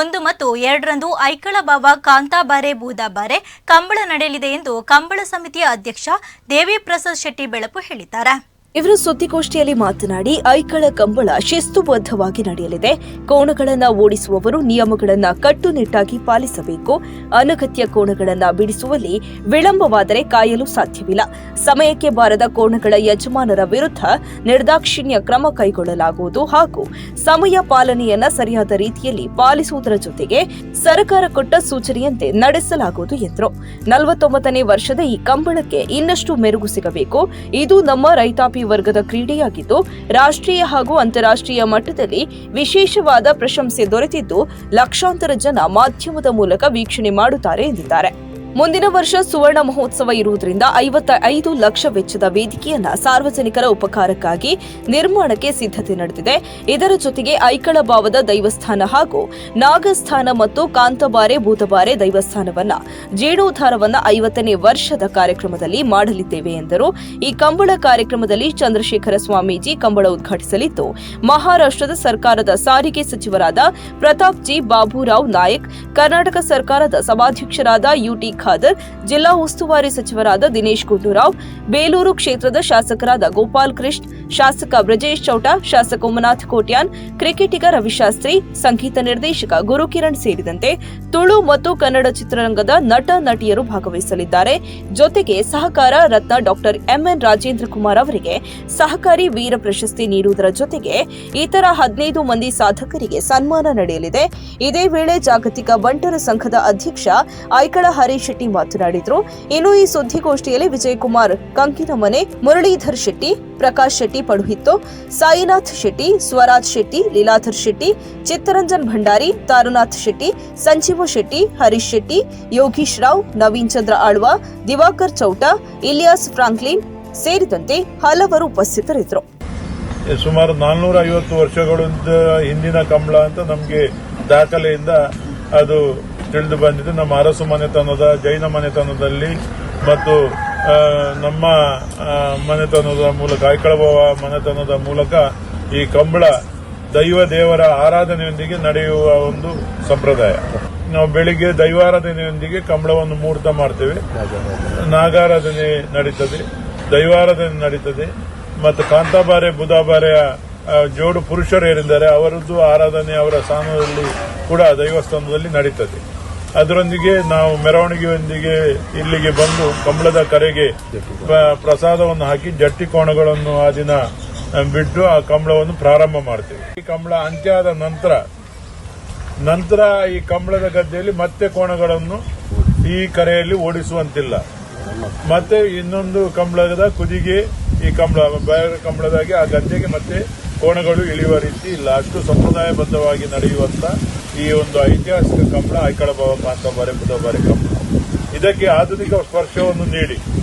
ಒಂದು ಮತ್ತು ಎರಡರಂದು ಐಕಳ ಬಾಬಾ ಕಾಂತಾಬಾರೆ ಬೂದಾಬಾರೆ ಕಂಬಳ ನಡೆಯಲಿದೆ ಎಂದು ಕಂಬಳ ಸಮಿತಿಯ ಅಧ್ಯಕ್ಷ ದೇವಿ ಪ್ರಸಾದ್ ಶೆಟ್ಟಿ ಬೆಳಪು ಹೇಳಿದ್ದಾರೆ. ಇವರು ಸುದ್ದಿಗೋಷ್ಠಿಯಲ್ಲಿ ಮಾತನಾಡಿ, ಐಕಳ ಕಂಬಳ ಶಿಸ್ತುಬದ್ಧವಾಗಿ ನಡೆಯಲಿದೆ. ಕೋಣಗಳನ್ನು ಓಡಿಸುವವರು ನಿಯಮಗಳನ್ನು ಕಟ್ಟುನಿಟ್ಟಾಗಿ ಪಾಲಿಸಬೇಕು. ಅನಗತ್ಯ ಕೋಣಗಳನ್ನು ಬಿಡಿಸುವಲ್ಲಿ ವಿಳಂಬವಾದರೆ ಕಾಯಲು ಸಾಧ್ಯವಿಲ್ಲ. ಸಮಯಕ್ಕೆ ಬಾರದ ಕೋಣಗಳ ಯಜಮಾನರ ವಿರುದ್ಧ ನಿರ್ದಾಕ್ಷಿಣ್ಯ ಕ್ರಮ ಕೈಗೊಳ್ಳಲಾಗುವುದು ಹಾಗೂ ಸಮಯ ಪಾಲನೆಯನ್ನ ಸರಿಯಾದ ರೀತಿಯಲ್ಲಿ ಪಾಲಿಸುವುದರ ಜೊತೆಗೆ ಸರ್ಕಾರ ಕೊಟ್ಟ ಸೂಚನೆಯಂತೆ ನಡೆಸಲಾಗುವುದು ಎಂದರು. ನಲವತ್ತೊಂಬತ್ತನೇ ವರ್ಷದ ಈ ಕಂಬಳಕ್ಕೆ ಇನ್ನಷ್ಟು ಮೆರುಗು ಸಿಗಬೇಕು. ಇದು ನಮ್ಮ ರೈತಾಪಿ ವರ್ಗದ ಕ್ರೀಡೆಯಾಗಿದ್ದು, ರಾಷ್ಟ್ರೀಯ ಹಾಗೂ ಅಂತಾರಾಷ್ಟ್ರೀಯ ಮಟ್ಟದಲ್ಲಿ ವಿಶೇಷವಾದ ಪ್ರಶಂಸೆ ದೊರೆತಿದ್ದು, ಲಕ್ಷಾಂತರ ಜನ ಮಾಧ್ಯಮದ ಮೂಲಕ ವೀಕ್ಷಣೆ ಮಾಡುತ್ತಾರೆ ಎಂದಿದ್ದಾರೆ. ಮುಂದಿನ ವರ್ಷ ಸುವರ್ಣ ಮಹೋತ್ಸವ ಇರುವುದರಿಂದ ಐವತ್ತ ಐದು ಲಕ್ಷ ವೆಚ್ಚದ ವೇದಿಕೆಯನ್ನ ಸಾರ್ವಜನಿಕರ ಉಪಕಾರಕ್ಕಾಗಿ ನಿರ್ಮಾಣಕ್ಕೆ ಸಿದ್ಧತೆ ನಡೆದಿದೆ. ಇದರ ಜೊತೆಗೆ ಐಕಳ ಭಾವದ ದೈವಸ್ಥಾನ ಹಾಗೂ ನಾಗಸ್ಥಾನ ಮತ್ತು ಕಾಂತಬಾರೆ ಭೂತಬಾರೆ ದೈವಸ್ಥಾನವನ್ನ ಜೀರ್ಣೋದ್ಧಾರವನ್ನ ಐವತ್ತನೇ ವರ್ಷದ ಕಾರ್ಯಕ್ರಮದಲ್ಲಿ ಮಾಡಲಿದ್ದೇವೆ ಎಂದರು. ಈ ಕಂಬಳ ಕಾರ್ಯಕ್ರಮದಲ್ಲಿ ಚಂದ್ರಶೇಖರ ಸ್ವಾಮೀಜಿ ಕಂಬಳ ಉದ್ಘಾಟಿಸಲಿದ್ದು, ಮಹಾರಾಷ್ಟ್ರದ ಸರ್ಕಾರದ ಸಾರಿಗೆ ಸಚಿವರಾದ ಪ್ರತಾಪ್ ಜಿ ಬಾಬುರಾವ್ ನಾಯಕ್, ಕರ್ನಾಟಕ ಸರ್ಕಾರದ ಸಭಾಧ್ಯಕ್ಷರಾದ ಯುಟಿ ಖಾದರ್, ಜಿಲ್ಲಾ ಉಸ್ತುವಾರಿ ಸಚಿವರಾದ ದಿನೇಶ್ ಗುಂಡೂರಾವ್, ಬೇಲೂರು ಕ್ಷೇತ್ರದ ಶಾಸಕರಾದ ಗೋಪಾಲ್ ಕೃಷ್ಣ, ಶಾಸಕ ಬ್ರಜೇಶ್ ಚೌಟ, ಶಾಸಕ ಉಮನಾಥ್ ಕೋಟ್ಯಾನ್, ಕ್ರಿಕೆಟಿಗ ರವಿಶಾಸ್ತ್ರಿ, ಸಂಗೀತ ನಿರ್ದೇಶಕ ಗುರುಕಿರಣ್ ಸೇರಿದಂತೆ ತುಳು ಮತ್ತು ಕನ್ನಡ ಚಿತ್ರರಂಗದ ನಟ ನಟಿಯರು ಭಾಗವಹಿಸಲಿದ್ದಾರೆ. ಜೊತೆಗೆ ಸಹಕಾರ ರತ್ನ doctor M N Rajendra Kumar ಅವರಿಗೆ ಸಹಕಾರಿ ವೀರ ಪ್ರಶಸ್ತಿ ನೀಡುವುದರ ಜೊತೆಗೆ ಇತರ ಹದಿನೈದು ಮಂದಿ ಸಾಧಕರಿಗೆ ಸನ್ಮಾನ ನಡೆಯಲಿದೆ. ಇದೇ ವೇಳೆ ಜಾಗತಿಕ ಬಂಟರ ಸಂಘದ ಅಧ್ಯಕ್ಷ ಐಕಳ ಹರೀಶ್ ಶೆಟ್ಟಿ ಮಾತನಾಡಿದ್ರು. ಇನ್ನು ಈ ಸುದ್ದಿಗೋಷ್ಠಿಯಲ್ಲಿ ವಿಜಯಕುಮಾರ್, ಕಂಕಿನಮನೆ, ಮುರಳೀಧರ್ ಶೆಟ್ಟಿ, ಪ್ರಕಾಶ್ ಶೆಟ್ಟಿ ಪಡುಹಿತ್ತು. ಸಾಯಿನಾಥ್ ಶೆಟ್ಟಿ, ಸ್ವರಾಜ್ ಶೆಟ್ಟಿ, ಲೀಲಾಧರ್ ಶೆಟ್ಟಿ, ಚಿತ್ತರಂಜನ್ ಭಂಡಾರಿ, ತಾರುನಾಥ್ ಶೆಟ್ಟಿ, ಸಂಜೀವ ಶೆಟ್ಟಿ, ಹರೀಶ್ ಶೆಟ್ಟಿ, ಯೋಗೀಶ್ ರಾವ್, ನವೀನ್ ಚಂದ್ರ ಆಳ್ವ, ದಿವಾಕರ್ ಚೌಟ, ಇಲಿಯಾಸ್ ಫ್ರಾಂಕ್ಲಿನ್ ಸೇರಿದಂತೆ ಹಲವರು ಉಪಸ್ಥಿತರಿದ್ದರು. ಸುಮಾರು ನಾನ್ನೂರ ಐವತ್ತು ವರ್ಷಗಳಿಂದ ಹಿಂದಿನ ಕಂಬಳ ಅಂತ ನಮಗೆ ದಾಖಲೆಯಿಂದ ಅದು ತಿಳಿದು ಬಂದಿದೆ. ನಮ್ಮ ಅರಸು ಮನೆತನದ, ಜೈನ ಮನೆತನದಲ್ಲಿ ಮತ್ತು ನಮ್ಮ ಮನೆತನದ ಮೂಲಕ ಐಕಳಭವ ಮನೆತನದ ಮೂಲಕ ಈ ಕಂಬಳ ದೈವ ದೇವರ ಆರಾಧನೆಯೊಂದಿಗೆ ನಡೆಯುವ ಒಂದು ಸಂಪ್ರದಾಯ. ನಾವು ಬೆಳಿಗ್ಗೆ ದೈವಾರಾಧನೆಯೊಂದಿಗೆ ಕಂಬಳವನ್ನು ಮುಹೂರ್ತ ಮಾಡ್ತೇವೆ. ನಾಗಾರಾಧನೆ ನಡೀತದೆ, ದೈವಾರಾಧನೆ ನಡೀತದೆ ಮತ್ತು ಕಾಂತಾಬಾರೆ, ಬುಧಾಬಾರೆಯ ಜೋಡು ಪುರುಷರು ಏನಿದ್ದಾರೆ ಅವರದ್ದು ಆರಾಧನೆ ಅವರ ಸ್ಥಾನದಲ್ಲಿ ಕೂಡ ದೈವಸ್ಥಾನದಲ್ಲಿ ನಡೀತದೆ. ಅದರೊಂದಿಗೆ ನಾವು ಮೆರವಣಿಗೆಯೊಂದಿಗೆ ಇಲ್ಲಿಗೆ ಬಂದು ಕಂಬಳದ ಕರೆಗೆ ಪ್ರಸಾದವನ್ನು ಹಾಕಿ ಜಟ್ಟಿ ಕೋಣಗಳನ್ನು ಆ ದಿನ ಬಿಟ್ಟು ಆ ಕಂಬಳವನ್ನು ಪ್ರಾರಂಭ ಮಾಡ್ತೇವೆ. ಈ ಕಂಬಳ ಅಂತ್ಯ ಆದ ನಂತರ ನಂತರ ಈ ಕಂಬಳದ ಗದ್ದೆಯಲ್ಲಿ ಮತ್ತೆ ಕೋಣಗಳನ್ನು ಈ ಕರೆಯಲ್ಲಿ ಓಡಿಸುವಂತಿಲ್ಲ. ಮತ್ತೆ ಇನ್ನೊಂದು ಕಂಬಳದ ಕುದಿಗೆ, ಈ ಕಂಬಳ, ಬೇರೆ ಕಂಬಳದಾಗಿ ಆ ಗದ್ದೆಗೆ ಮತ್ತೆ ಕೋಣಗಳು ಇಳಿಯುವ ರೀತಿ ಇಲ್ಲ. ಅಷ್ಟು ಸಂಪ್ರದಾಯಬದ್ಧವಾಗಿ ನಡೆಯುವಂತ ಈ ಒಂದು ಐತಿಹಾಸಿಕ ಕಂಬಳ ಐಕಳ ಭಾವ ಬುಧ ಬರೆ ಕಂಬಳ. ಇದಕ್ಕೆ ಆಧುನಿಕ ಸ್ಪರ್ಶವನ್ನು ನೀಡಿ.